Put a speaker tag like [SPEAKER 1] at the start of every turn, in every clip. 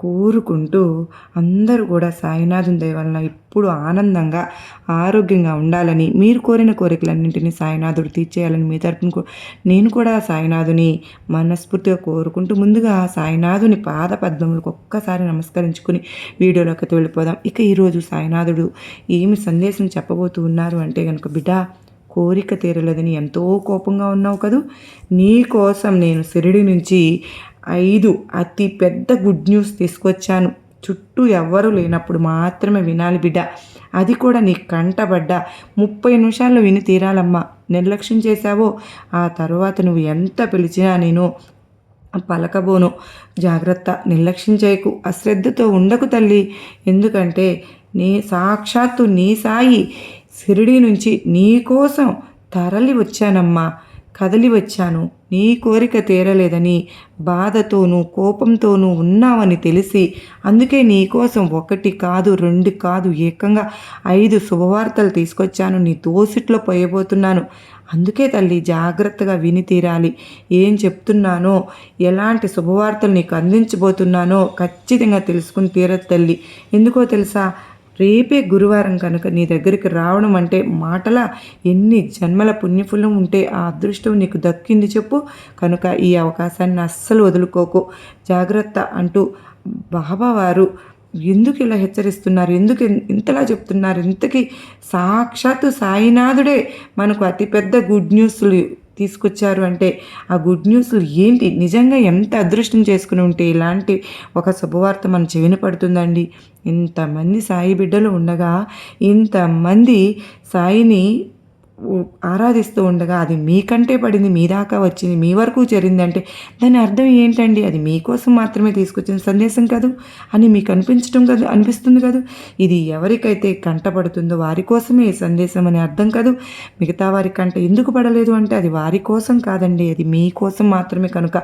[SPEAKER 1] కోరుకుంటూ అందరూ కూడా సాయినాథుని దయ వలన ఇప్పుడు ఆనందంగా ఆరోగ్యంగా ఉండాలని మీరు కోరిన కోరికలన్నింటినీ సాయినాథుడు తీర్చేయాలని మీ తరపున నేను కూడా సాయినాథుని మనస్ఫూర్తిగా కోరుకుంటూ ముందుగా సాయినాథుని పాద పద్మములకు ఒక్కసారి నమస్కరించుకుని వీడియోలోకి వెళ్ళిపోదాం. ఇక ఈరోజు సాయినాథుడు ఏమి సందేశం చెప్పబోతూ ఉన్నారు అంటే కనుక బిడ్డ కోరిక తీరలేదని ఎంతో కోపంగా ఉన్నావు కదూ. నీ కోసం నేను సిరిడి నుంచి ఐదు అతి పెద్ద గుడ్ న్యూస్ తీసుకొచ్చాను. చుట్టూ ఎవ్వరూ లేనప్పుడు మాత్రమే వినాలి బిడ్డ. అది కూడా నీ కంటబడ్డ ముప్పై నిమిషాల్లో విని తీరాలమ్మా. నిర్లక్ష్యం చేశావో? ఆ తర్వాత నువ్వు ఎంత పిలిచినా నేను పలకబోను. జాగ్రత్త నిర్లక్ష్యం చేయకు. అశ్రద్ధతో ఉండకు తల్లి. ఎందుకంటే నీ సాక్షాత్తు నీ సాయి. సిరిడి నుంచి నీ కోసం తరలి వచ్చానమ్మా. కదలి వచ్చాను నీ కోరిక తీరలేదని బాధతోనూ కోపంతోనూ ఉన్నావని తెలిసి అందుకే నీకోసం ఒకటి కాదు రెండు కాదు ఏకంగా ఐదు శుభవార్తలు తీసుకొచ్చాను. నీ దోసిట్లో పోయబోతున్నాను. అందుకే తల్లి జాగ్రత్తగా విని తీరాలి. ఏం చెప్తున్నానో ఎలాంటి శుభవార్తలు నీకు అందించబోతున్నానో ఖచ్చితంగా తెలుసుకుని తీరదు తల్లి. ఎందుకో తెలుసా? రేపే గురువారం కనుక నీ దగ్గరికి రావడం అంటే మాటల ఎన్ని జన్మల పుణ్యఫలం ఉంటే ఆ అదృష్టం నీకు దక్కింది చెప్పు. కనుక ఈ అవకాశాన్ని అస్సలు వదులుకోకు. జాగ్రత్త అంటూ బాబావారు ఎందుకు ఇలా హెచ్చరిస్తున్నారు? ఎందుకు ఇంతలా చెప్తున్నారు? ఇంతకీ సాక్షాత్తు సాయినాథుడే మనకు అతిపెద్ద గుడ్ న్యూస్లు తీసుకొచ్చారు అంటే ఆ గుడ్ న్యూస్లు ఏంటి? నిజంగా ఎంత అదృష్టం చేసుకుని ఉంటే ఇలాంటి ఒక శుభవార్త మన చెవిన పడుతుందండి. ఇంతమంది సాయి బిడ్డలు ఉండగా ఇంతమంది సాయిని ఆరాధిస్తూ ఉండగా అది మీకంటే పడింది మీ దాకా వచ్చింది మీ వరకు జరిగిందంటే దాని అర్థం ఏంటండి? అది మీకోసం మాత్రమే తీసుకొచ్చిన సందేశం కాదు అని మీకు అనిపించడం కాదు అనిపిస్తుంది కాదు. ఇది ఎవరికైతే కంటపడుతుందో వారి కోసమే ఈ సందేశం అని అర్థం కాదు. మిగతా వారి కంట ఎందుకు పడలేదు అంటే అది వారి కోసం కాదండి. అది మీకోసం మాత్రమే కనుక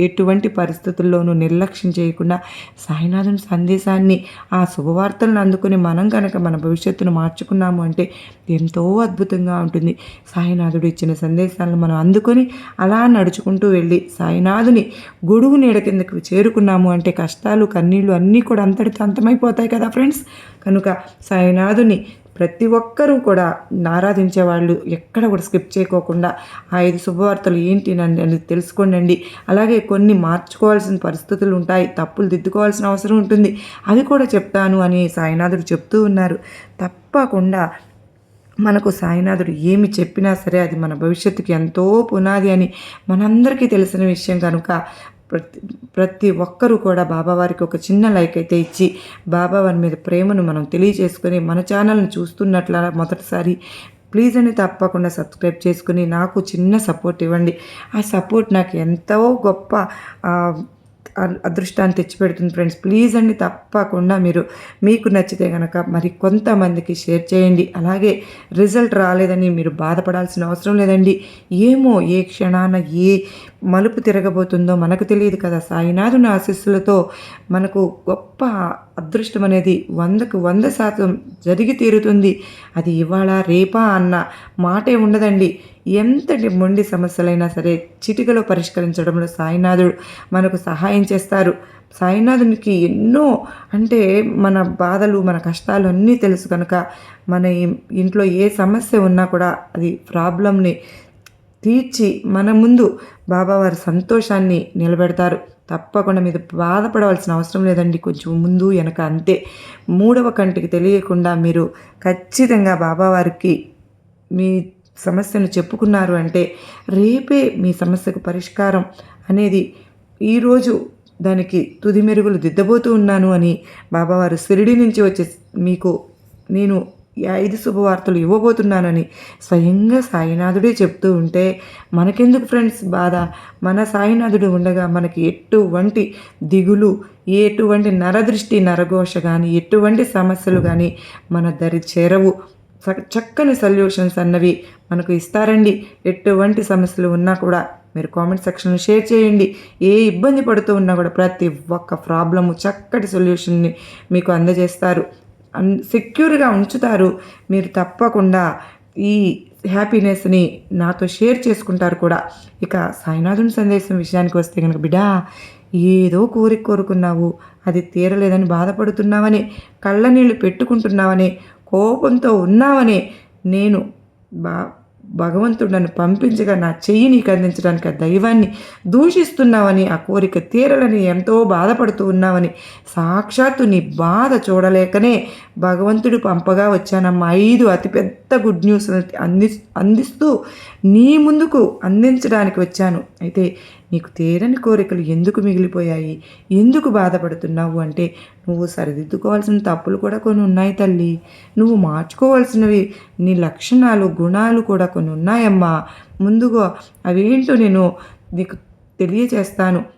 [SPEAKER 1] ఎటువంటి పరిస్థితుల్లోనూ నిర్లక్ష్యం చేయకుండా సాయినాథుని సందేశాన్ని ఆ శుభవార్తలను అందుకుని మనం కనుక మన భవిష్యత్తును మార్చుకున్నాము అంటే ఎంతో అద్భుతంగా ఉంటుంది. ఉంటుంది సాయినాథుడు ఇచ్చిన సందేశాలను మనం అందుకొని అలా నడుచుకుంటూ వెళ్ళి సాయినాథుని గొడుగు నీడ కిందకు చేరుకున్నాము అంటే కష్టాలు కన్నీళ్ళు అన్నీ కూడా అంతటితో అంతమైపోతాయి కదా ఫ్రెండ్స్? కనుక సాయినాథుని ప్రతి ఒక్కరూ కూడా ఆరాధించే వాళ్ళు ఎక్కడ కూడా స్కిప్ చేయకోకుండా ఆ ఐదు శుభవార్తలు ఏంటి అని తెలుసుకోండి అలాగే కొన్ని మార్చుకోవాల్సిన పరిస్థితులు ఉంటాయి తప్పులు దిద్దుకోవాల్సిన అవసరం ఉంటుంది. అవి కూడా చెప్తాను అని సాయినాథుడు చెప్తూ ఉన్నారు. తప్పకుండా మనకు సాయినాథుడు ఏమి చెప్పినా సరే అది మన భవిష్యత్తుకి ఎంతో పునాది అని మనందరికీ తెలిసిన విషయం కనుక ప్రతి ప్రతి ఒక్కరూ కూడా బాబావారికి ఒక చిన్న లైక్ అయితే ఇచ్చి బాబావారి మీద ప్రేమను మనం తెలియజేసుకొని మన ఛానల్ని చూస్తున్నట్ల మొదటిసారి ప్లీజ్ అని తప్పకుండా సబ్స్క్రైబ్ చేసుకుని నాకు చిన్న సపోర్ట్ ఇవ్వండి. ఆ సపోర్ట్ నాకు ఎంతో గొప్ప అదృష్టాన్ని తెచ్చిపెడుతుంది ఫ్రెండ్స్. ప్లీజ్ అండి తప్పకుండా మీరు మీకు నచ్చితే కనుక మరి కొంతమందికి షేర్ చేయండి. అలాగే రిజల్ట్ రాలేదని మీరు బాధపడాల్సిన అవసరం లేదండి. ఏమో ఏ క్షణాన ఏ మలుపు తిరగబోతుందో మనకు తెలియదు కదా. సాయినాథుని ఆశీస్సులతో మనకు గొప్ప అదృష్టం అనేది వందకు వంద శాతం జరిగి తీరుతుంది. అది ఇవాళ రేపా అన్న మాటే ఉండదండి. ఎంతటి మొండి సమస్యలైనా సరే చిటికలో పరిష్కరించడంలో సాయినాథుడు మనకు సహాయం చేస్తారు. సాయినాథునికి ఎన్నో అంటే మన బాధలు మన కష్టాలు అన్నీ తెలుసు కనుక మన ఇంట్లో ఏ సమస్య ఉన్నా కూడా అది ప్రాబ్లమ్ని తీర్చి మన ముందు బాబావారి సంతోషాన్ని నిలబెడతారు. తప్పకుండా మీద బాధపడవలసిన అవసరం లేదండి. కొంచెం ముందు వెనక అంతే. మూడవ కంటికి తెలియకుండా మీరు ఖచ్చితంగా బాబావారికి మీ సమస్యను చెప్పుకున్నారు అంటే రేపే మీ సమస్యకు పరిష్కారం అనేది ఈరోజు దానికి తుది మెరుగులు దిద్దబోతూ ఉన్నాను అని బాబావారు సిరిడి నుంచి వచ్చే మీకు నేను ఐదు శుభవార్తలు ఇవ్వబోతున్నానని స్వయంగా సాయినాథుడే చెప్తూ ఉంటే మనకెందుకు ఫ్రెండ్స్ బాధ? మన సాయినాథుడు ఉండగా మనకి ఎటువంటి దిగులు ఎటువంటి నరదృష్టి నరఘోష కానీ ఎటువంటి సమస్యలు కానీ మన దరి చేరవు. చక్కని సొల్యూషన్స్ అన్నవి మనకు ఇస్తారండి. ఎటువంటి సమస్యలు ఉన్నా కూడా మీరు కామెంట్ సెక్షన్లో షేర్ చేయండి. ఏ ఇబ్బంది పడుతూ ఉన్నా కూడా ప్రతి ఒక్క ప్రాబ్లము చక్కటి సొల్యూషన్ని మీకు అందజేస్తారు. అన్ సెక్యూర్గా ఉంచుతారు. మీరు తప్పకుండా ఈ హ్యాపీనెస్ని నాతో షేర్ చేసుకుంటారు కూడా. ఇక సాయినాథుని సందేశం విషయానికి వస్తే కనుక బిడా ఏదో కోరిక కోరుకున్నావు. అది తీరలేదని బాధపడుతున్నావని కళ్ళనీళ్ళు పెట్టుకుంటున్నావని కోపంతో ఉన్నావని నేను బా భగవంతుడు నన్ను పంపించగా నా చెయ్యి నీకు అందించడానికి ఆ దైవాన్ని దూషిస్తున్నావని ఆ కోరిక తీరలని ఎంతో బాధపడుతూ ఉన్నావని సాక్షాత్తు నీ బాధ చూడలేకనే భగవంతుడు పంపగా వచ్చానమ్మా. ఐదు అతిపెద్ద గుడ్ న్యూస్ అంది అందిస్తూ నీ ముందుకు అందించడానికి వచ్చాను. అయితే నీకు తీరని కోరికలు ఎందుకు మిగిలిపోయాయి? ఎందుకు బాధపడుతున్నావు అంటే నువ్వు సరిదిద్దుకోవాల్సిన తప్పులు కూడా కొన్ని ఉన్నాయి తల్లి. నువ్వు మార్చుకోవాల్సినవి నీ లక్షణాలు గుణాలు కూడా కొన్ని ఉన్నాయమ్మా. ముందుగా అవేంటో నేను నీకు తెలియచేస్తాను.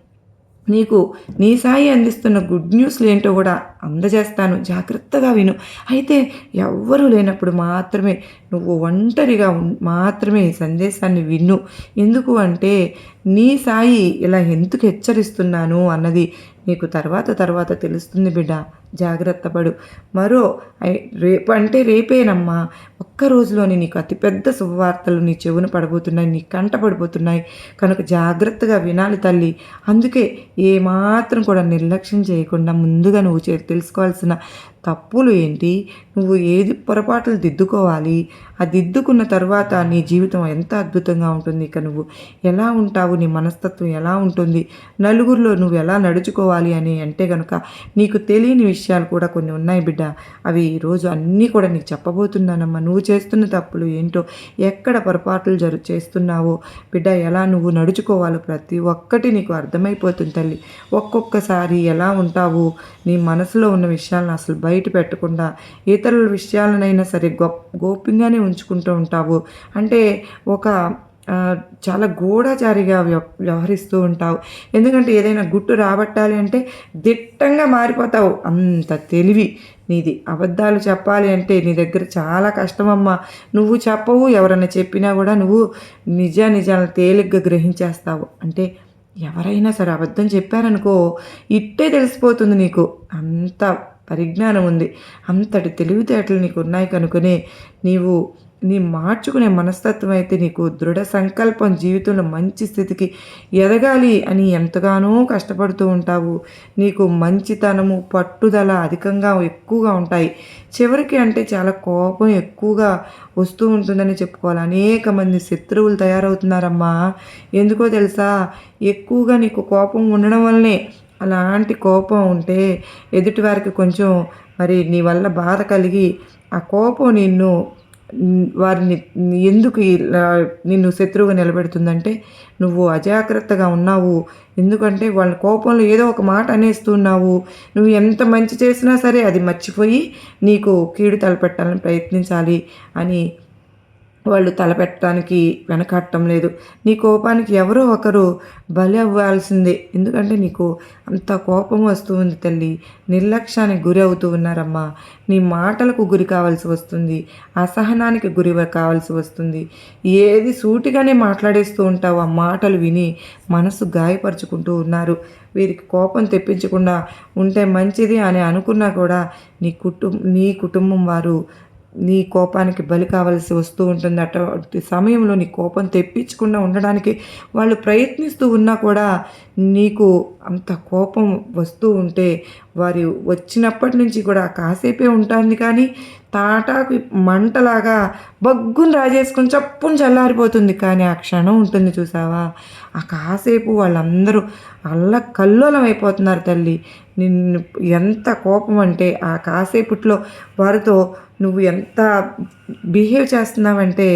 [SPEAKER 1] నీకు నీ సాయి అందిస్తున్న గుడ్ న్యూస్లు ఏంటో కూడా అందజేస్తాను. జాగ్రత్తగా విను. అయితే ఎవ్వరూ లేనప్పుడు మాత్రమే నువ్వు ఒంటరిగా మాత్రమే ఈ సందేశాన్ని విను ఎందుకు అంటే నీ సాయి ఇలా ఎందుకు హెచ్చరిస్తున్నాను అన్నది నీకు తర్వాత తర్వాత తెలుస్తుంది బిడ్డ. జాగ్రత్త పడు మరో రేపు అంటే రేపేనమ్మా. ఒక్క రోజులోనే నీకు అతిపెద్ద శుభవార్తలు నీ చెవున పడబోతున్నాయి నీ కంట పడిపోతున్నాయి. కనుక జాగ్రత్తగా వినాలి తల్లి. అందుకే ఏమాత్రం కూడా నిర్లక్ష్యం చేయకుండా ముందుగా నువ్వు చే తెలుసుకోవాల్సిన తప్పులు ఏంటి? నువ్వు ఏది పొరపాట్లు దిద్దుకోవాలి? ఆ దిద్దుకున్న తర్వాత నీ జీవితం ఎంత అద్భుతంగా ఉంటుంది? ఇక నువ్వు ఎలా ఉంటావు? నీ మనస్తత్వం ఎలా ఉంటుంది? నలుగురిలో నువ్వు ఎలా నడుచుకోవాలి అని అంటే కనుక నీకు తెలియని విషయాలు కూడా కొన్ని ఉన్నాయి బిడ్డ. అవి ఈరోజు అన్నీ కూడా నీకు చెప్పబోతున్నానమ్మా. నువ్వు చేస్తున్న తప్పులు ఏంటో ఎక్కడ పొరపాట్లు జరు చేస్తున్నావో బిడ్డ ఎలా నువ్వు నడుచుకోవాలో ప్రతి ఒక్కటి నీకు అర్థమైపోతుంది తల్లి. ఒక్కొక్కసారి ఎలా ఉంటావు? నీ మనసులో ఉన్న విషయాలను అసలు బయట బయట పెట్టకుండా ఇతరుల విషయాలనైనా సరే గొప్ప గోప్యంగానే ఉంచుకుంటూ ఉంటావు. అంటే ఒక చాలా గూఢచారిగా వ్యవ వ్యవహరిస్తూ ఉంటావు. ఎందుకంటే ఏదైనా గుట్టు రాబట్టాలి అంటే దిట్టంగా మారిపోతావు. అంత తెలివి నీది. అబద్ధాలు చెప్పాలి అంటే నీ దగ్గర చాలా కష్టమమ్మా. నువ్వు చెప్పవు ఎవరైనా చెప్పినా కూడా నువ్వు నిజ నిజాలను తేలిగ్గా గ్రహించేస్తావు. అంటే ఎవరైనా సరే అబద్ధం చెప్పారనుకో ఇట్టే తెలిసిపోతుంది నీకు. అంత పరిజ్ఞానం ఉంది. అంతటి తెలివితేటలు నీకు ఉన్నాయి కనుకనే నీవు నీ మార్చుకునే మనస్తత్వం అయితే నీకు దృఢ సంకల్పం జీవితంలో మంచి స్థితికి ఎదగాలి అని ఎంతగానో కష్టపడుతూ ఉంటావు. నీకు మంచితనము పట్టుదల అధికంగా ఎక్కువగా ఉంటాయి. చివరికి అంటే చాలా కోపం ఎక్కువగా వస్తూ ఉంటుందని చెప్పుకోవాలి. అనేక మంది శత్రువులు తయారవుతున్నారమ్మా. ఎందుకో తెలుసా? ఎక్కువగా నీకు కోపం ఉండడం వల్లనే అలాంటి కోపం ఉంటే ఎదుటివారికి కొంచెం మరి నీ వల్ల బాధ కలిగి ఆ కోపం నిన్ను వారిని ఎందుకు నిన్ను శత్రువుగా నిలబెడుతుందంటే నువ్వు అజాగ్రత్తగా ఉన్నావు. ఎందుకంటే వాళ్ళ కోపంలో ఏదో ఒక మాట అనేస్తున్నావు నువ్వు ఎంత మంచి చేసినా సరే అది మర్చిపోయి నీకు కీడు తలపెట్టాలని ప్రయత్నించాలి అని వాళ్ళు తలపెట్టడానికి వెనకట్టడం లేదు. నీ కోపానికి ఎవరో ఒకరు బలి అవ్వాల్సిందే. ఎందుకంటే నీకు అంత కోపం వస్తూ ఉంది తల్లి. నిర్లక్ష్యానికి గురి అవుతూ ఉన్నారమ్మా. నీ మాటలకు గురి కావాల్సి వస్తుంది. అసహనానికి గురి కావాల్సి వస్తుంది. ఏది సూటిగానే మాట్లాడేస్తూ ఉంటావు ఆ మాటలు విని మనసు గాయపరుచుకుంటూ ఉన్నారు. వీరికి కోపం తెప్పించకుండా ఉంటే మంచిది అని అనుకున్నా కూడా నీ కుటుంబ నీ కుటుంబం వారు నీ కోపానికి బలి కావాల్సి వస్తూ ఉంటుంది. అటువంటి సమయంలో నీ కోపం తెప్పించకుండా ఉండడానికి వాళ్ళు ప్రయత్నిస్తూ ఉన్నా కూడా నీకు అంత కోపం వస్తూ ఉంటే వారి వచ్చినప్పటి నుంచి కూడా కాసేపే ఉంటుంది కానీ తాటాకు మంటలాగా బగ్గుని రాజేసుకొని చప్పుని చల్లారిపోతుంది. కానీ ఆ క్షణం ఉంటుంది చూసావా? ఆ కాసేపు వాళ్ళందరూ అల్ల కల్లోలం అయిపోతున్నారు తల్లి. నిన్ను ఎంత కోపం అంటే ఆ కాసేపుట్లో వారితో నువ్వు ఎంత బిహేవ్ చేస్తున్నావంటే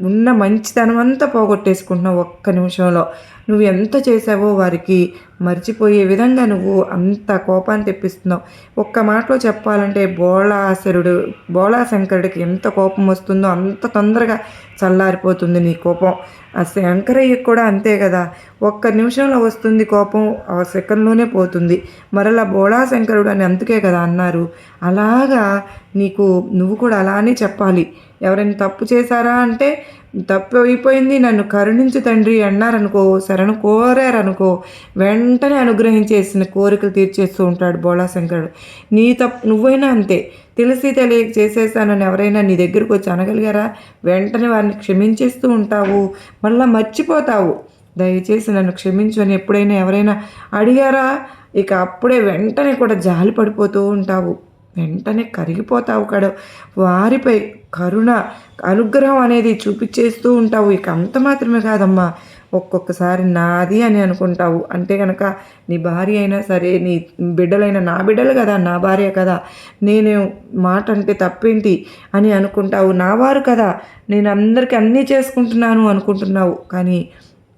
[SPEAKER 1] ఉన్న మంచితనం అంతా పోగొట్టేసుకుంటున్నావు ఒక్క నిమిషంలో. నువ్వు ఎంత చేసావో వారికి మర్చిపోయే విధంగా నువ్వు అంత కోపాన్ని తెప్పిస్తున్నావు. ఒక్క మాటలో చెప్పాలంటే బోళాశరుడు బోళాశంకరుడికి ఎంత కోపం వస్తుందో అంత తొందరగా చల్లారిపోతుంది నీ కోపం. ఆ శంకరయ్యకి కూడా అంతే కదా. ఒక్క నిమిషంలో వస్తుంది కోపం ఆ సెకండ్లోనే పోతుంది. మరలా బోళాశంకరుడు అని అందుకే కదా అన్నారు. అలాగా నీకు నువ్వు కూడా అలానే చెప్పాలి. ఎవరైనా తప్పు చేశారా అంటే తప్పు అయిపోయింది నన్ను కరుణించి తండ్రి అన్నారనుకో శరణు కోరారనుకో వెంటనే అనుగ్రహించేసిన కోరికలు తీర్చేస్తూ ఉంటాడు బోళాశంకరుడు. నీ తప్పు నువ్వైనా అంతే. తెలిసి తెలియక చేసేసానని ఎవరైనా నీ దగ్గరకు వచ్చి అనగలిగారా? వెంటనే వారిని క్షమించేస్తూ ఉంటావు. మళ్ళీ మర్చిపోతావు. దయచేసి నన్ను క్షమించు అని ఎప్పుడైనా ఎవరైనా అడిగారా? ఇక అప్పుడే వెంటనే కూడా జాలి పడిపోతూ ఉంటావు. వెంటనే కరిగిపోతావు కడ. వారిపై కరుణ అనుగ్రహం అనేది చూపించేస్తూ ఉంటావు. ఇక అంత మాత్రమే కాదమ్మా. ఒక్కొక్కసారి నాది అని అనుకుంటావు. అంటే కనుక నీ భార్య అయినా సరే నీ బిడ్డలైనా నా బిడ్డలు కదా నా భార్య కదా. నేను మాట అంటే తప్పేంటి అని అనుకుంటావు. నా వారు కదా. నేను అందరికీ అన్నీ చేసుకుంటున్నాను అనుకుంటున్నావు. కానీ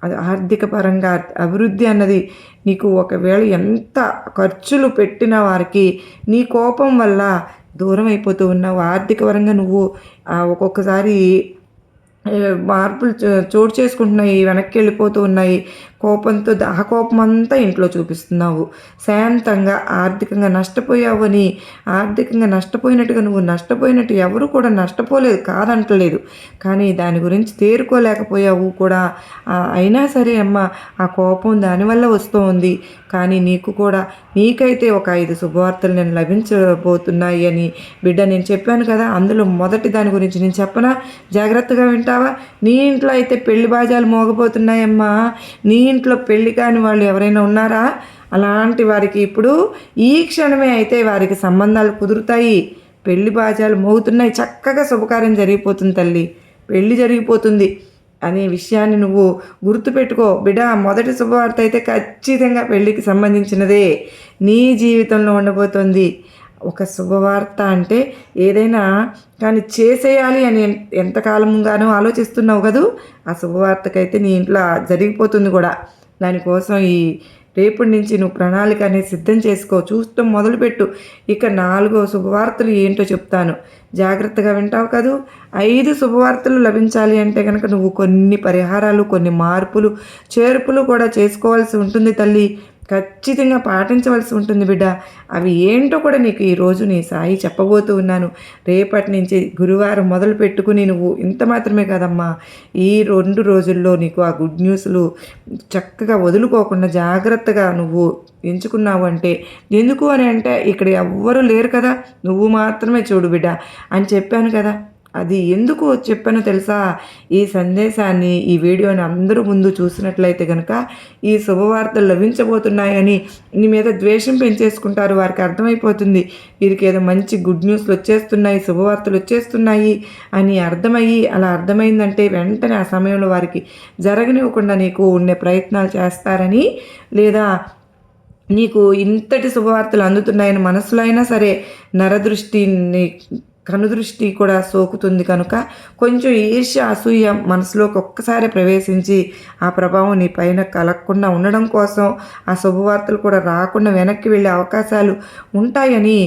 [SPEAKER 1] అది ఆర్థిక పరంగా అభివృద్ధి అన్నది నీకు ఒకవేళ ఎంత ఖర్చులు పెట్టిన వారికి నీ కోపం వల్ల దూరం అయిపోతూ ఉన్నావు ఆర్థిక పరంగా నువ్వు ఒక్కొక్కసారి మార్పులు చోటు చేసుకుంటున్నాయి వెనక్కి వెళ్ళిపోతూ ఉన్నాయి. కోపంతో దాహకోపం కోపం అంతా ఇంట్లో చూపిస్తున్నావు. శాంతంగా ఆర్థికంగా నష్టపోయావు అని. ఆర్థికంగా నష్టపోయినట్టుగా నువ్వు నష్టపోయినట్టు ఎవరు కూడా నష్టపోలేదు కాదంటలేదు. కానీ దాని గురించి తేరుకోలేకపోయావు కూడా. అయినా సరే అమ్మ ఆ కోపం దానివల్ల వస్తుంది. కానీ నీకు కూడా నీకైతే ఒక ఐదు శుభవార్తలు నేను లభించబోతున్నాయి అని. బిడ్డ నేను చెప్పాను కదా అందులో మొదటి దాని గురించి నేను చెప్పనా? జాగ్రత్తగా వింటావా? నీ ఇంట్లో అయితే పెళ్ళి బాజాలు మోగబోతున్నాయమ్మా. నీ ఇంట్లో పెళ్ళి కాని వాళ్ళు ఎవరైనా ఉన్నారా? అలాంటి వారికి ఇప్పుడు ఈ క్షణమే అయితే వారికి సంబంధాలు కుదురుతాయి. పెళ్ళి బాజాలు మోగుతున్నాయి. చక్కగా శుభకార్యం జరిగిపోతుంది తల్లి. పెళ్ళి జరిగిపోతుంది అనే విషయాన్ని నువ్వు గుర్తుపెట్టుకో. బిడ్డ మొదటి శుభవార్త అయితే ఖచ్చితంగా పెళ్ళికి సంబంధించినదే. నీ జీవితంలో ఉండబోతోంది. ఒక శుభవార్త అంటే ఏదైనా కానీ చేసేయాలి అని ఎంతకాలంగానో ఆలోచిస్తున్నావు కదూ? ఆ శుభవార్తకైతే నీ ఇంట్లో జరిగిపోతుంది కూడా. దానికోసం ఈ రేపటి నుంచి నువ్వు ప్రణాళిక అనేది సిద్ధం చేసుకో. చూస్తూ మొదలుపెట్టు. ఇక నాలుగో శుభవార్తలు ఏంటో చెప్తాను. జాగ్రత్తగా వింటావు కదూ? ఐదు శుభవార్తలు లభించాలి అంటే కనుక నువ్వు కొన్ని పరిహారాలు కొన్ని మార్పులు చేర్పులు కూడా చేసుకోవాల్సి ఉంటుంది తల్లి. ఖచ్చితంగా పాటించవలసి ఉంటుంది బిడ్డ. అవి ఏంటో కూడా నీకు ఈరోజు నీ సాయి చెప్పబోతూ ఉన్నాను. రేపటి నుంచి గురువారం మొదలు పెట్టుకుని నువ్వు ఇంత మాత్రమే కదమ్మా. ఈ రెండు రోజుల్లో నీకు ఆ గుడ్ న్యూస్లు చక్కగా వదులుకోకుండా జాగ్రత్తగా నువ్వు ఎంచుకున్నావు అంటే ఎందుకు అని అంటే ఇక్కడ ఎవ్వరూ లేరు కదా. నువ్వు మాత్రమే చూడు బిడ్డ అని చెప్పాను కదా. అది ఎందుకు చెప్పానో తెలుసా? ఈ సందేశాన్ని ఈ వీడియోని అందరూ ముందు చూసినట్లయితే కనుక ఈ శుభవార్తలు లభించబోతున్నాయని నీ మీద ద్వేషం పెంచేసుకుంటారు. వారికి అర్థమైపోతుంది. వీరికి ఏదో మంచి గుడ్ న్యూస్లు వచ్చేస్తున్నాయి శుభవార్తలు వచ్చేస్తున్నాయి అని అర్థమయ్యి అలా అర్థమైందంటే వెంటనే ఆ సమయంలో వారికి జరగనివ్వకుండా నీకు ఉండే ప్రయత్నాలు చేస్తారని లేదా నీకు ఇంతటి శుభవార్తలు అందుతున్నాయని మనసులో అయినా సరే నరదృష్టిని కనుదృష్టి కూడా సోకుతుంది కనుక కొంచెం ఈర్ష్య అసూయ మనసులోకి ఒక్కసారి ప్రవేశించి ఆ ప్రభావం నీ పైన కలగకుండా ఉండడం కోసం ఆ శుభవార్తలు కూడా రాకుండా వెనక్కి వెళ్ళే అవకాశాలు ఉంటాయని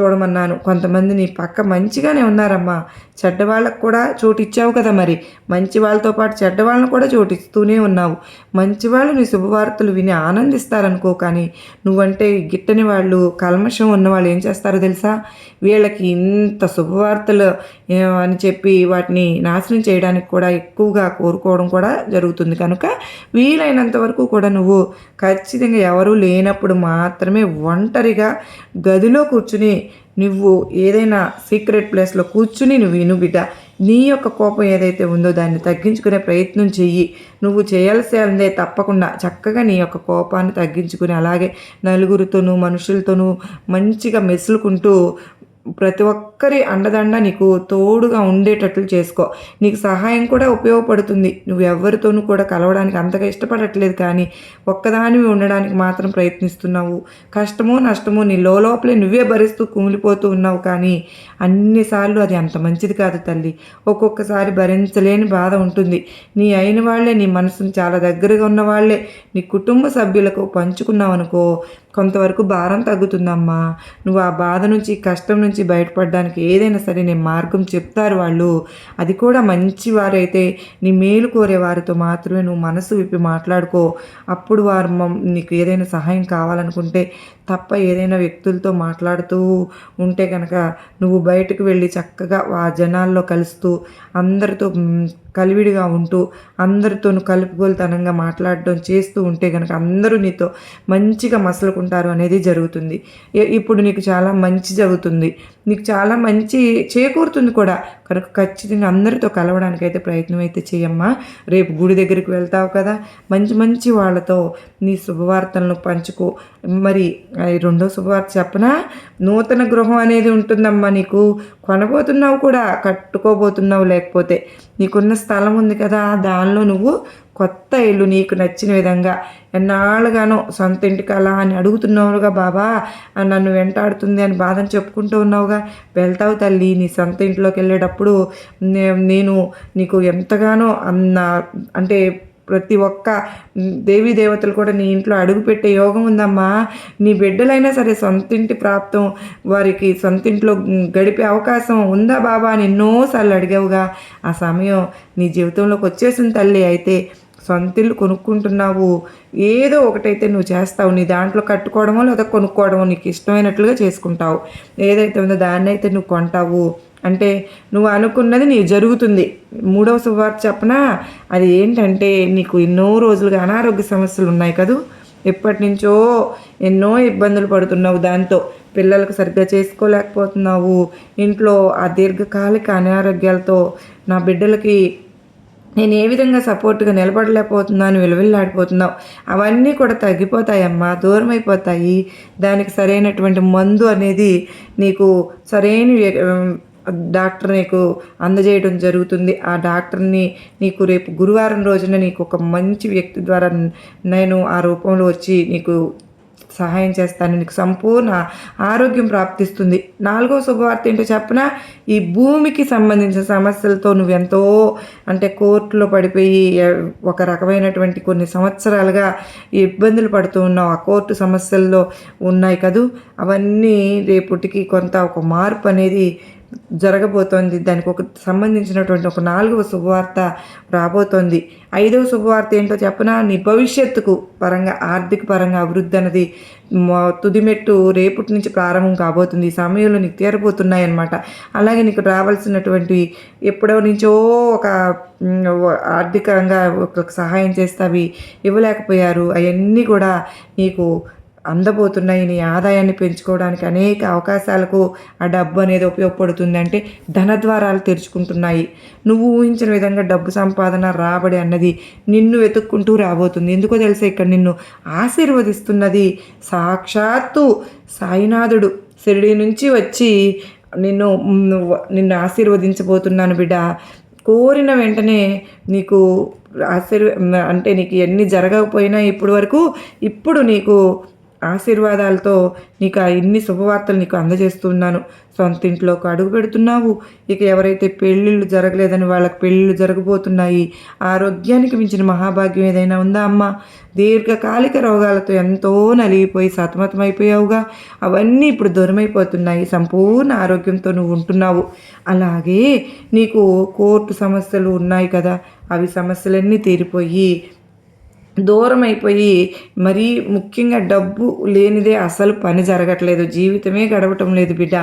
[SPEAKER 1] చూడమన్నాను. కొంతమంది నీ పక్క మంచిగానే ఉన్నారమ్మా. చెడ్డవాళ్ళకు కూడా చోటు ఇచ్చావు కదా మరి. మంచి వాళ్ళతో పాటు చెడ్డవాళ్ళను కూడా చోటు ఇస్తూనే ఉన్నావు. మంచి వాళ్ళు నీ శుభవార్తలు విని ఆనందిస్తారనుకో కానీ నువ్వంటే గిట్టని వాళ్ళు కల్మషం ఉన్న వాళ్ళు ఏం చేస్తారో తెలుసా? వీళ్ళకి ఇంత శుభవార్తలు అని చెప్పి వాటిని నాశనం చేయడానికి కూడా ఎక్కువగా కోరుకోవడం కూడా జరుగుతుంది. కనుక వీలైనంత వరకు కూడా నువ్వు ఖచ్చితంగా ఎవరూ లేనప్పుడు మాత్రమే ఒంటరిగా గదిలో కూర్చుని నువ్వు ఏదైనా సీక్రెట్ ప్లేస్లో కూర్చుని నువ్వు విను బిడ్డ. నీ యొక్క కోపం ఏదైతే ఉందో దాన్ని తగ్గించుకునే ప్రయత్నం చెయ్యి. నువ్వు చేయాల్సిందే తప్పకుండా చక్కగా నీ యొక్క కోపాన్ని తగ్గించుకుని అలాగే నలుగురితోనూ మనుషులతోనూ మంచిగా మెసులుకుంటూ ప్రతి ఒక్కరి అండదండ నీకు తోడుగా ఉండేటట్లు చేసుకో. నీకు సహాయం కూడా ఉపయోగపడుతుంది. నువ్వు ఎవరితోనూ కూడా కలవడానికి అంతగా ఇష్టపడట్లేదు కానీ ఒక్కదానివి ఉండడానికి మాత్రం ప్రయత్నిస్తున్నావు. కష్టమో నష్టమో నీ లోపలే నువ్వే భరిస్తూ కుమిలిపోతూ ఉన్నావు కానీ అన్నిసార్లు అది అంత మంచిది కాదు తల్లి. ఒక్కొక్కసారి భరించలేని బాధ ఉంటుంది. నీ అయిన వాళ్ళే నీ మనసును చాలా దగ్గరగా ఉన్న వాళ్ళే నీ కుటుంబ సభ్యులకు పంచుకున్నావు అనుకో కొంతవరకు భారం తగ్గుతుందమ్మా. నువ్వు ఆ బాధ నుంచి కష్టం నుంచి నుంచి బయటపడడానికి ఏదైనా సరే నేను మార్గం చెప్తారు వాళ్ళు అది కూడా మంచి వారైతే నీ మేలు కోరే వారితో మాత్రమే నువ్వు మనసు విప్పి మాట్లాడుకో. అప్పుడు వారు నీకు ఏదైనా సహాయం కావాలనుకుంటే తప్ప ఏదైనా వ్యక్తులతో మాట్లాడుతూ ఉంటే కనుక నువ్వు బయటకు వెళ్ళి చక్కగా ఆ జనాల్లో కలుస్తూ అందరితో కలివిడిగా ఉంటూ అందరితోనూ కలుపుగోలుతనంగా మాట్లాడడం చేస్తూ ఉంటే కనుక అందరూ నీతో మంచిగా మసలుకుంటారు అనేది జరుగుతుంది. ఇప్పుడు నీకు చాలా మంచి జరుగుతుంది. నీకు చాలా మంచి చేకూరుతుంది కూడా. కనుక ఖచ్చితంగా అందరితో కలవడానికి అయితే ప్రయత్నం అయితే చేయమ్మా రేపు గుడి దగ్గరికి వెళ్తావు కదా మంచి మంచి వాళ్ళతో నీ శుభవార్తలను పంచుకో. మరి రెండో శుభవార్త చెప్పనా? నూతన గృహం అనేది ఉంటుందమ్మా నీకు. కొనబోతున్నావు కూడా కట్టుకోబోతున్నావు లేకపోతే. నీకున్న స్థలం ఉంది కదా దానిలో నువ్వు కొత్త ఇల్లు నీకు నచ్చిన విధంగా ఎన్నాళ్ళుగానో సొంత ఇంటి అలా అని అడుగుతున్నావుగా బాబా. నన్ను వెంటాడుతుంది అని బాధను చెప్పుకుంటూ ఉన్నావుగా. వెళ్తావు తల్లి నీ సొంత ఇంట్లోకి వెళ్ళేటప్పుడు నేను నీకు ఎంతగానో అన్న అంటే ప్రతి ఒక్క దేవీ దేవతలు కూడా నీ ఇంట్లో అడుగుపెట్టే యోగం ఉందమ్మా. నీ బిడ్డలైనా సరే సొంతింటి ప్రాప్తం వారికి సొంతింట్లో గడిపే అవకాశం ఉందా బాబా? అని ఎన్నోసార్లు అడిగావుగా. ఆ సమయం నీ జీవితంలోకి వచ్చేసింది తల్లి. అయితే సొంతిల్లు కొనుక్కుంటున్నావు. ఏదో ఒకటైతే నువ్వు చేస్తావు. నీ దాంట్లో కట్టుకోవడమో లేదా కొనుక్కోవడమో నీకు ఇష్టమైనట్లుగా చేసుకుంటావు. ఏదైతే ఉందో దాన్ని అయితే నువ్వు కొంటావు. అంటే నువ్వు అనుకున్నది నీ జరుగుతుంది. మూడవ శుభవార్త చెప్పన అది ఏంటంటే నీకు ఎన్నో రోజులుగా అనారోగ్య సమస్యలు ఉన్నాయి కదూ. ఎప్పటి నుంచో ఎన్నో ఇబ్బందులు పడుతున్నావు దాంతో. పిల్లలకు సరిగ్గా చేసుకోలేకపోతున్నావు. ఇంట్లో ఆ దీర్ఘకాలిక అనారోగ్యాలతో నా బిడ్డలకి నేను ఏ విధంగా సపోర్ట్గా నిలబడలేకపోతున్నాను విలువిల్లాడిపోతున్నావు అవన్నీ కూడా తగ్గిపోతాయమ్మా దూరం అయిపోతాయి దానికి సరైనటువంటి మందు అనేది నీకు సరైన డాక్టర్ నీకు అందజేయడం జరుగుతుంది. ఆ డాక్టర్ని నీకు రేపు గురువారం రోజున నీకు ఒక మంచి వ్యక్తి ద్వారా నేను ఆ రూపంలో వచ్చి నీకు సహాయం చేస్తాను. నీకు సంపూర్ణ ఆరోగ్యం ప్రాప్తిస్తుంది. నాలుగో శుభవార్త ఏంటో చెప్పిన? ఈ భూమికి సంబంధించిన సమస్యలతో నువ్వెంతో అంటే కోర్టులో పడిపోయి ఒక రకమైనటువంటి కొన్ని సంవత్సరాలుగా ఇబ్బందులు పడుతూ ఉన్నావు. ఆ కోర్టు సమస్యల్లో ఉన్నాయి కదూ? అవన్నీ రేపటికి కొంత ఒక మార్పు అనేది జరగబోతోంది. దానికి ఒక సంబంధించినటువంటి ఒక నాలుగవ శుభవార్త రాబోతోంది. ఐదవ శుభవార్త ఏంటో చెప్పనా? నీ భవిష్యత్తుకు పరంగా ఆర్థిక పరంగా అభివృద్ధి అన్నది తుదిమెట్టు రేపటి నుంచి ప్రారంభం కాబోతుంది. ఈ సమయంలో నీకు తీరబోతున్నాయి అన్నమాట అలాగే నీకు రావాల్సినటువంటి ఎప్పుడో నుంచో ఒక ఆర్థికంగా ఒక సహాయం చేస్తే అవి ఇవ్వలేకపోయారు. అవన్నీ కూడా నీకు అందబోతున్నాయి నీ ఆదాయాన్ని పెంచుకోవడానికి అనేక అవకాశాలకు ఆ డబ్బు అనేది ఉపయోగపడుతుందంటే ధన ధనద్వారాలు తెరుచుకుంటున్నాయి. నువ్వు ఊహించిన విధంగా డబ్బు సంపాదన రాబడి అన్నది నిన్ను వెతుక్కుంటూ రాబోతుంది. ఎందుకో తెలుసా ఇక్కడ నిన్ను ఆశీర్వదిస్తున్నది? సాక్షాత్తు సాయినాథుడు. షిరిడి నుంచి వచ్చి నిన్ను నిన్ను ఆశీర్వదించబోతున్నాను బిడ్డ. కోరిన వెంటనే నీకు ఆశీర్వ అంటే నీకు ఎన్ని జరగకపోయినా ఇప్పటి వరకు ఇప్పుడు నీకు ఆశీర్వాదాలతో నీకు ఆ ఇన్ని శుభవార్తలు నీకు అందజేస్తున్నాను. సొంత ఇంట్లోకి అడుగు పెడుతున్నావు. ఇక ఎవరైతే పెళ్ళిళ్ళు జరగలేదని వాళ్ళకి పెళ్ళిళ్ళు జరగబోతున్నాయి ఆరోగ్యానికి మించిన మహాభాగ్యం ఏదైనా ఉందా అమ్మ? దీర్ఘకాలిక రోగాలతో ఎంతో నలిగిపోయి సతమతమైపోయావుగా. అవన్నీ ఇప్పుడు దూరమైపోతున్నాయి. సంపూర్ణ ఆరోగ్యంతో నువ్వు ఉంటున్నావు. అలాగే నీకు కోర్టు సమస్యలు ఉన్నాయి కదా. అవి సమస్యలన్నీ తీరిపోయి దూరం అయిపోయి మరీ ముఖ్యంగా డబ్బు లేనిదే అసలు పని జరగట్లేదు. జీవితమే గడవటం లేదు బిడ్డ.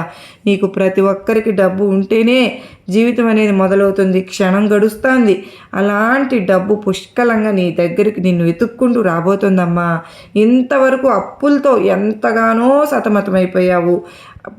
[SPEAKER 1] నీకు ప్రతి ఒక్కరికి డబ్బు ఉంటేనే జీవితం అనేది మొదలవుతుంది. క్షణం గడుస్తుంది. అలాంటి డబ్బు పుష్కలంగా నీ దగ్గరికి నిన్ను వెతుక్కుంటూ రాబోతుందమ్మా. ఇంతవరకు అప్పులతో ఎంతగానో సతమతమైపోయావు.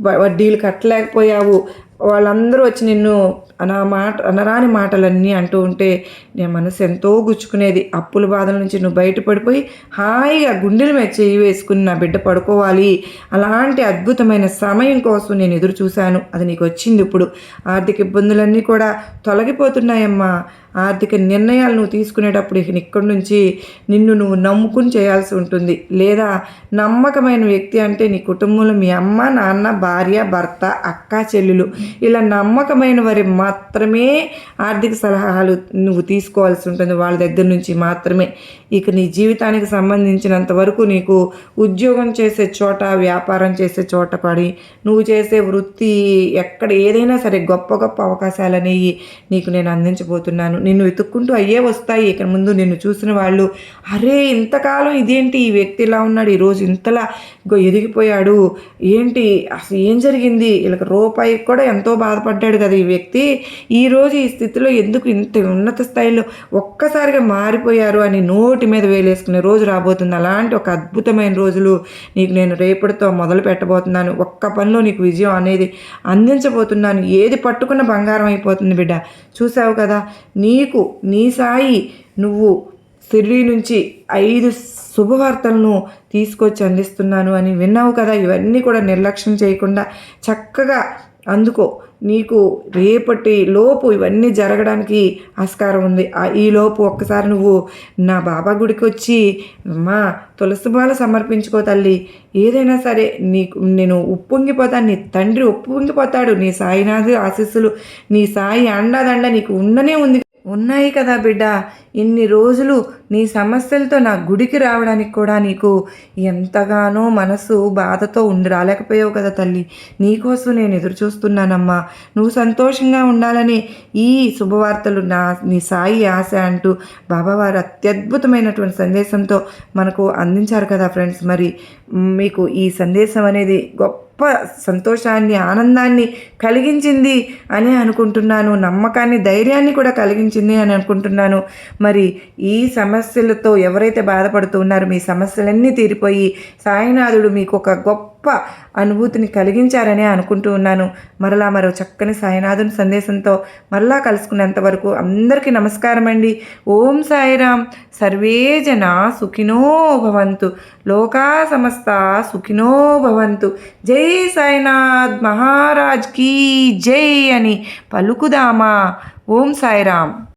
[SPEAKER 1] వడ్డీలు కట్టలేకపోయావు. వాళ్ళందరూ వచ్చి నిన్ను అనా మాట అనరాని మాటలన్నీ అంటూ ఉంటే నీ మనసు ఎంతో గుచ్చుకునేది. అప్పుల బాధల నుంచి నువ్వు బయటపడిపోయి హాయిగా గుండెల మీద చేయి వేసుకుని నా బిడ్డ పడుకోవాలి. అలాంటి అద్భుతమైన సమయం కోసం నేను ఎదురు చూశాను. అది నీకు వచ్చింది ఇప్పుడు. ఆర్థిక ఇబ్బందులన్నీ కూడా తొలగిపోతున్నాయమ్మా. ఆర్థిక నిర్ణయాలు నువ్వు తీసుకునేటప్పుడు ఇక్కడి నుంచి నిన్ను నువ్వు నమ్ముకుని చేయాల్సి ఉంటుంది. లేదా నమ్మకమైన వ్యక్తి అంటే నీ కుటుంబంలో మీ అమ్మ నాన్న భార్య భర్త అక్క చెల్లెలు. ఇలా నమ్మకమైన వారి మా మాత్రమే ఆర్థిక సలహాలు నువ్వు తీసుకోవాల్సి ఉంటుంది. వాళ్ళ దగ్గర నుంచి మాత్రమే. ఇక నీ జీవితానికి సంబంధించినంత వరకు నీకు ఉద్యోగం చేసే చోట వ్యాపారం చేసే చోట పడి నువ్వు చేసే వృత్తి ఎక్కడ ఏదైనా సరే గొప్ప గొప్ప అవకాశాలు అనేవి నీకు నేను అందించబోతున్నాను. నిన్ను వెతుక్కుంటూ అయ్యే వస్తాయి. ఇక ముందు నిన్ను చూసిన వాళ్ళు అరే ఇంతకాలం ఇదేంటి? ఈ వ్యక్తి ఇలా ఉన్నాడు ఈరోజు ఇంతలా ఇంకో ఎదిగిపోయాడు. ఏంటి? అసలు ఏం జరిగింది? వీళ్ళకి రూపాయికి కూడా ఎంతో బాధపడ్డాడు కదా ఈ వ్యక్తి. ఈరోజు ఈ స్థితిలో ఎందుకు ఇంత ఉన్నత స్థాయిలో ఒక్కసారిగా మారిపోయారు అని నోటి మీద వేలేసుకునే రోజు రాబోతుంది. అలాంటి ఒక అద్భుతమైన రోజులు నీకు నేను రేపటితో మొదలు పెట్టబోతున్నాను. ఒక్క పనిలో నీకు విజయం అనేది అందించబోతున్నాను. ఏది పట్టుకున్న బంగారం అయిపోతుంది బిడ్డ. చూసావు కదా నీకు నీ సాయి నువ్వు సిరి నుంచి ఐదు శుభవార్తలను తీసుకొచ్చి అందిస్తున్నాను అని విన్నావు కదా. ఇవన్నీ కూడా నిర్లక్ష్యం చేయకుండా చక్కగా అందుకో నీకు రేపటి లోపు ఇవన్నీ జరగడానికి ఆస్కారం ఉంది. ఈ లోపు ఒక్కసారి నువ్వు నా బాబా గుడికి వచ్చి మా తులసిమాల సమర్పించుకో తల్లి. ఏదైనా సరే నీకు నేను ఉప్పొంగిపోతాను. నీ తండ్రి ఉప్పొంగిపోతాడు. నీ సాయినాథు ఆశీస్సులు నీ సాయి అండాదండ నీకు ఉండనే ఉంది ఉన్నాయి కదా బిడ్డ. ఇన్ని రోజులు నీ సమస్యలతో నా గుడికి రావడానికి కూడా నీకు ఎంతగానో మనసు బాధతో ఉండి రాలేకపోయావు కదా తల్లి. నీకోసం నేను ఎదురు చూస్తున్నానమ్మా. నువ్వు సంతోషంగా ఉండాలని ఈ శుభవార్తలు నా నీ సాయి ఆశ అంటూ బాబావారు అత్యద్భుతమైనటువంటి సందేశంతో మనకు అందించారు కదా ఫ్రెండ్స్. మరి మీకు ఈ సందేశం అనేది గొప్ప సంతోషాన్ని ఆనందాన్ని కలిగించింది అని అనుకుంటున్నాను. నమ్మకాన్ని ధైర్యాన్ని కూడా కలిగించింది అని అనుకుంటున్నాను. మరి ఈ సమస్యలతో ఎవరైతే బాధపడుతున్నారో మీ సమస్యలన్నీ తీరిపోయి సాయినాథుడు మీకు ఒక గొప్ప అనుభూతిని కలిగించారనే అనుకుంటూ ఉన్నాను. మరలా మరో చక్కని సాయినాథుని సందేశంతో మరలా కలుసుకునేంత వరకు అందరికీ నమస్కారం అండి ఓం సాయిరామ్ సర్వే జన సుఖినో భవంతు. లోకా సమస్త సుఖినో భవంతు. జై సాయినాథ్ మహారాజ్ కీ జై అని పలుకుదామా. ఓం సాయిరామ్